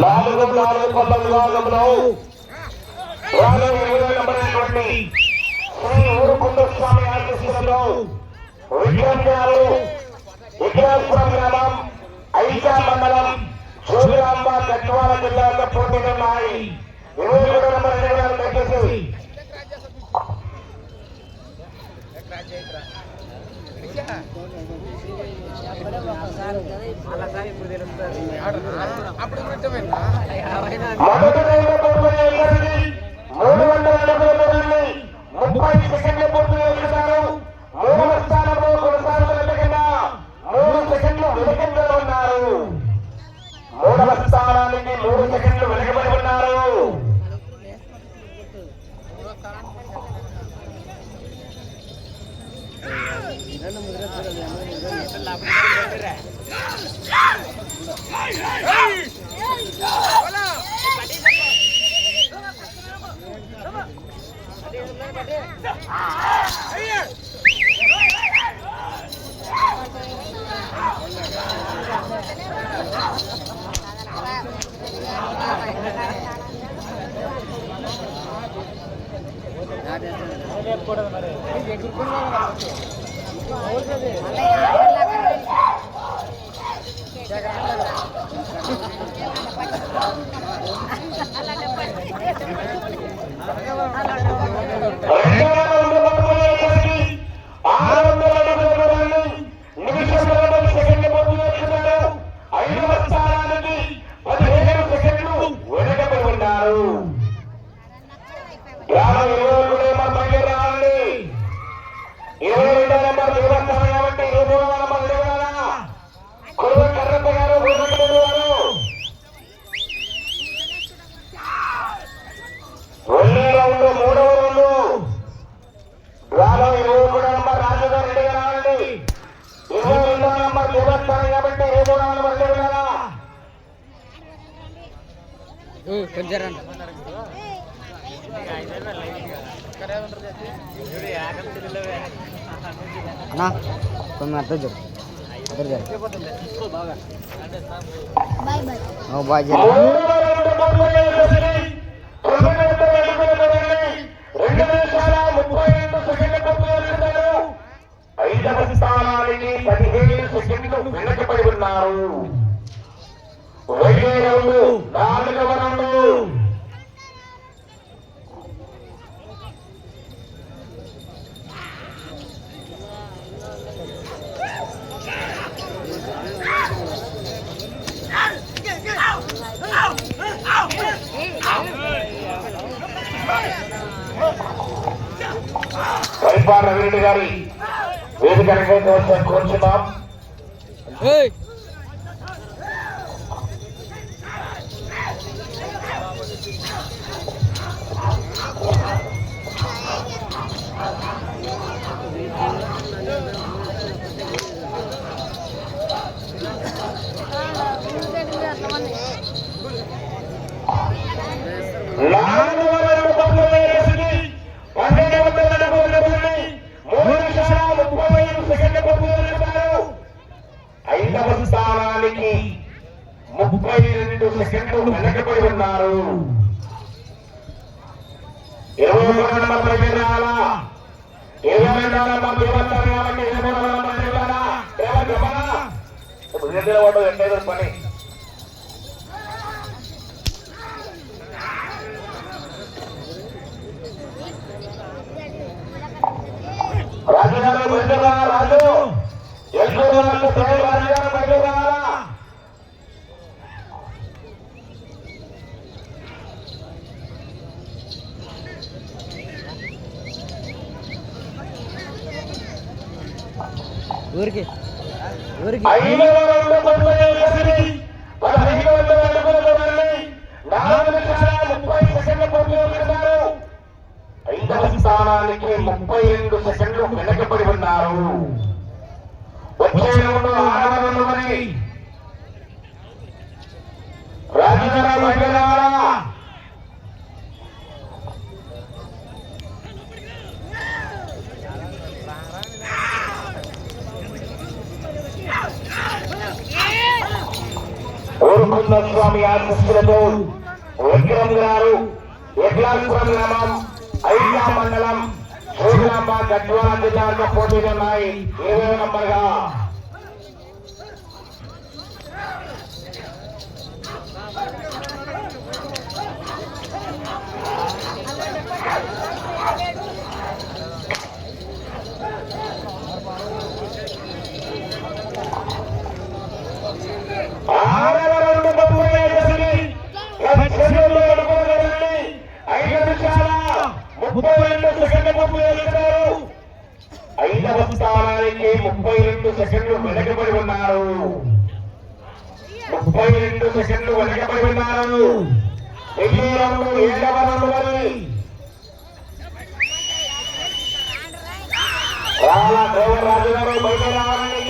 నాలుగు నాలుగు పళ్ళ విభాగంలో యాభై ఎనిమిదో నెంబర్ శ్రీ ఊరుకుంట స్వామి ఆశీస్సులతో విద్యార్థులు విద్యాపురం గ్రామం ఐకా మండలం జోగులాంబ గట్వాల జిల్లాలో పోటీలున్నాయి ఇరవై మూడు నెంబర్ నిలబడాలి దయచేసి మొదటి రైలు పూర్తి చేసేది మూడు వందల అడుగుల దూరాన్ని போடுறது மாதிரி రెండవ అన్నా తొమ్మిది అర్థం చెప్పు అర్థం చెప్పు బాయ్ బాయ్ ఓ బాయ్ జర మూడవ రౌండ్ పూర్తి చేసేసరికి తొమ్మిది వందల అడుగుల దూరాన్ని రెండు నిమిషాల ముప్పై రెండు సెకండ్లు పూర్తి చేస్తున్నారు ఐదవ స్థానానికి పదిహేను సెకండ్లు వెనకబడి ఉన్నారు రెండో రౌండ్ నాలుగవ Hey! ఇరవై మూడు నెంబర్ ప్రజలారా ఇరవై రెండవ నెంబర్ దేవతలు కాబట్టి ఇరవై మూడవ నెంబర్ ప్రజలారా ఇప్పుడు పని రాజు. గారు రాజు ఎక్కువ రాజు రాజు. గారు బయలుదేరా ఊరికి ఊరికి ఐదవ రౌండ్ పూర్తి చేసేసరికి పదహైదు వందల అడుగుల దూరాన్ని నాలుగు నిమిషాల ముప్పై సెకండ్లు పూర్తి ఊరికి. ఊరికి. స్థానానికి ముప్పై రెండు సెకండ్లు వెనకబడి ఉన్నారు. స్వామి ఆశస్సులతో విక్రమ్ గారు ఎట్లాపురం గ్రామం ఐకా మండలం సూర్యాప గడ్వాల జిల్లాలో పోటీలున్నాయి ఇరవై నంబర్గా ఆరవ రౌండ్ పూర్తయ్యేసరికి లక్ష్యంలో అడుగుతున్నారండి. ఐదు నిమిషాల ముప్పై రెండు సెకండ్ల పూర్తయ్యారు. ఐదవ స్థానానికి ముప్పై రెండు సెకండ్లు వెనకబడి ఉన్నారు ముప్పై రెండు సెకండ్లు వెనకబడి ఎన్నో రౌండ్ ఏడవ గారు బయట రావాలని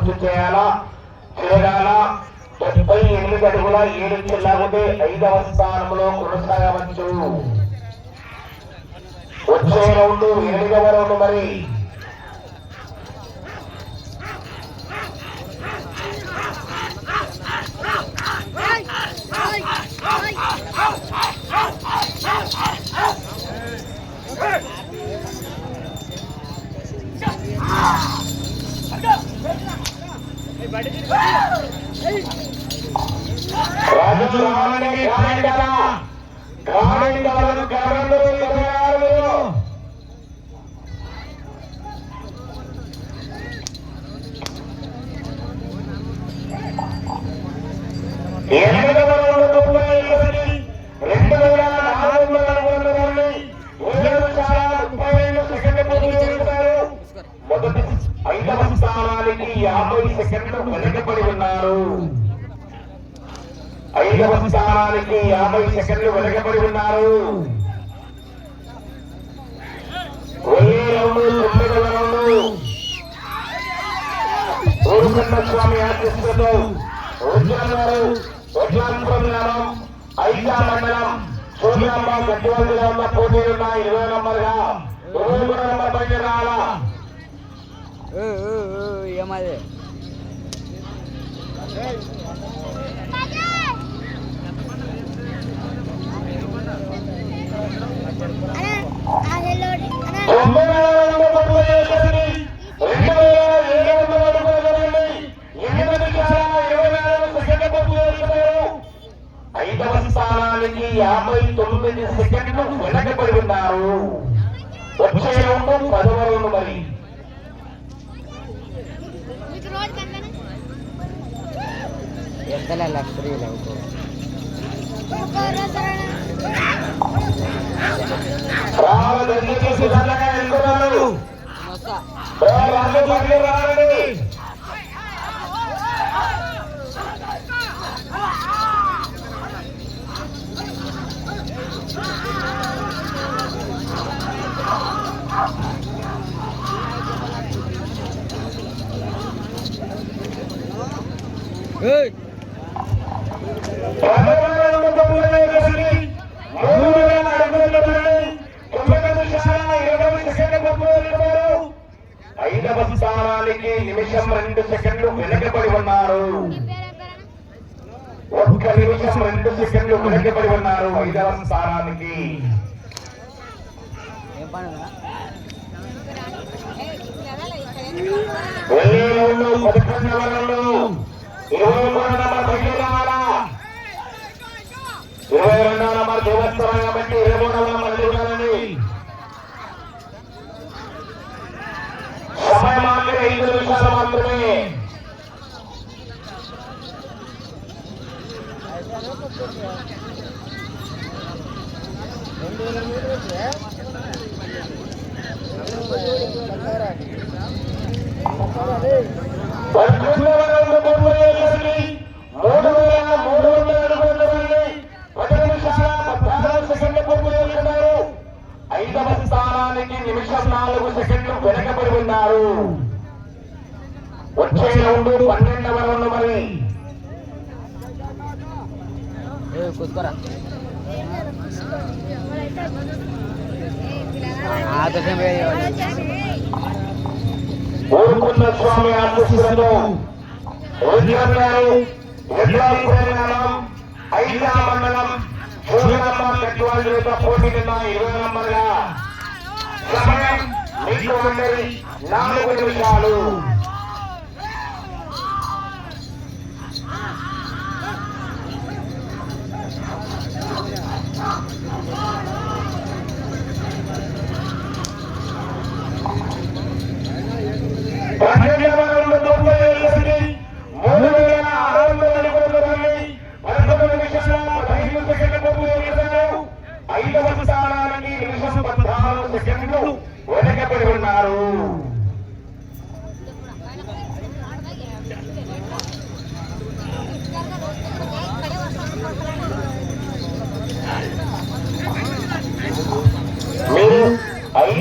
పూర్తి చేయాలా చేరాలా? డెబ్బై ఎనిమిది అడుగుల ఏడు చెల్లాగితే ఐదవ స్థానంలో కొనసాగవచ్చు. వచ్చే రౌండ్ ఎనిమిదవ రౌండ్ మరి. Ah! రాజు రావడానికి కారణం కారణం కారణం ఎనిమిదవ యాభై సెకండ్లు వెనకబడి ఉన్నారు. ఐదవ స్థానానికి యాభై సెకండ్లు వెనకబడి ఉన్నారు. స్వామి ఆశిస్తుతో మండలం సూర్యామ్మ ఇరవై నంబర్గా ఇరవై మూడు నంబర్ పైన రావాలా? ఓ, ఓ, ఐదవ స్థానానికి యాభై తొమ్మిది సెకండ్లు వెనకబడి ఉన్నారు వచ్చే రౌండ్ పదవ రౌండ్ మరి మీకు రోజు కన్నా ఎత్తలే లక్షరీ లేవు రావాలి ఐదవ స్థానానికి నిమిషం రెండు సెకండ్లు వెనకబడి ఉన్నారు ఒక్క నిమిషం రెండు సెకండ్లు వెనకబడి ఉన్నారు ఐదవ స్థానానికి పదకొండవ ఇరవై మూడు నంబర్ బయట రావాలా ఇరవై రెండవ నంబర్ దేవస్థానం కాబట్టి ఇరవై చూడాలండి సమయం మాత్రమే ఐదు నిమిషాలు మాత్రమే. కోరుకున్న స్వామి ఆశిస్తులను ఐదా మండలం చూడమ్మ పెట్టుబడి యొక్క పోటీ కింద ఇరవై నంబర్గా. సమయం మీకు అందరి నాలుగు నిమిషాలు. Oh,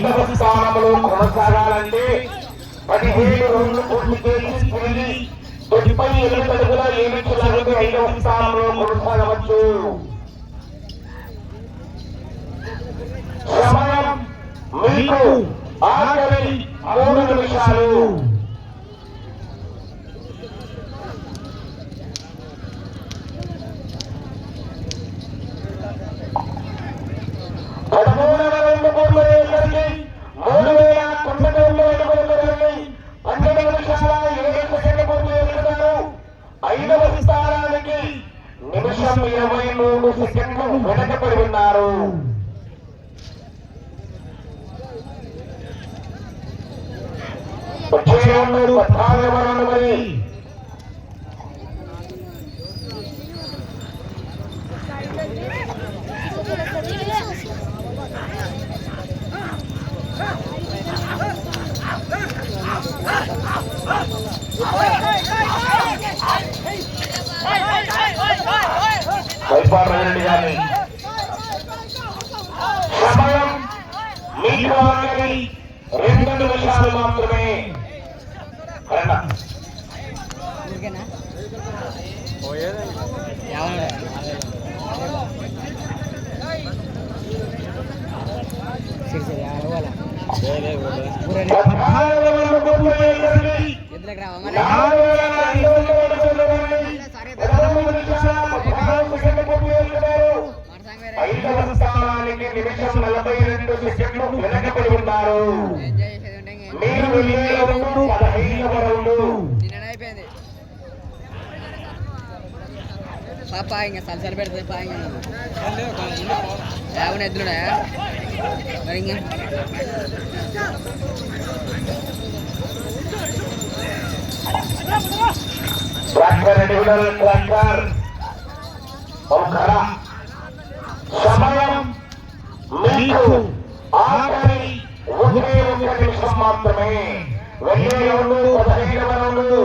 రెండవ స్థానంలో కొనసాగాలంటే పదిహేడు రోజులు పూర్తి చేసి తిరిగి తొలిపై ఎనిమిది ఏమిటి లాగితే ఐదవ స్థానంలో కొనసాగవచ్చు. సమయం మీకు ఆఖరి మూడు నిమిషాలు. పాప ఇంకా సలసలు పెడుతుంది పా. యావన ఎద్దుడా మరి మాత్రమే. వెళ్ళే పదిహేను వరలు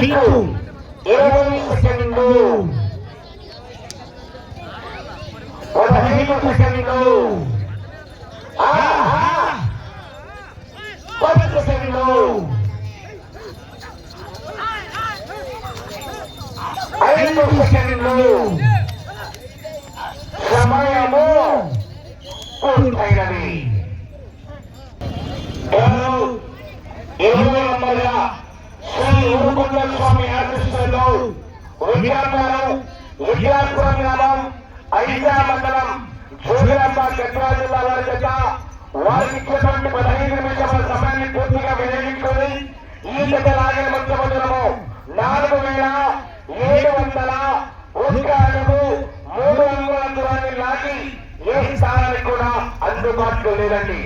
దిక్కు ఇరవై సెకండ్లు పదిహేను సెకండ్లు పదకొండు సెకండ్లు ఐదు సెకండ్లు సమయము పూర్తయినది ఇరవై స్వామి ఆశిస్తుల్లో విద్యాపురం విద్యాపురం గ్రామం ఐజా మండలం జోగిరాంబ గద్వాల జిల్లా వారి చేత వారికి ఇచ్చినటువంటి పదహైదు నిమిషాల సమయాన్ని పూర్తిగా వినియోగించుకొని ఈ జత లాగిన మొత్తం నాలుగు వేల ఏడు వందల ఒక్క అడుగు మూడు వందల దూరాన్ని లాగి ఏ స్థానానికి కూడా అందుబాటులో లేదండి